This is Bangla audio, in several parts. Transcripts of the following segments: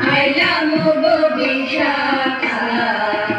I love Bobby Shaka.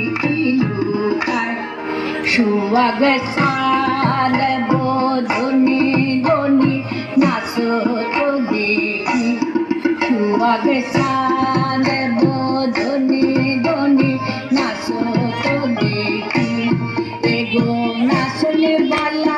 সুয়াগসাল বোধনি Gani নাচ তো দেখি। সুয়াগসাল বোধনি গনি নাচ তো দেখি। এগো নাচলে বালা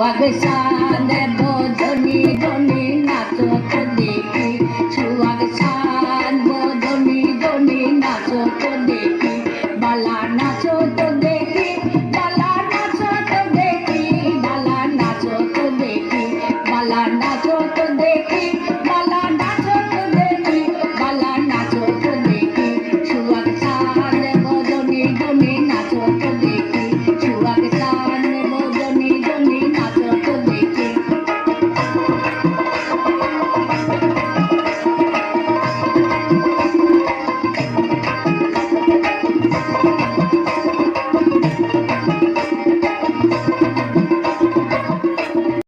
Balanda, choco, baby, balanda, choco.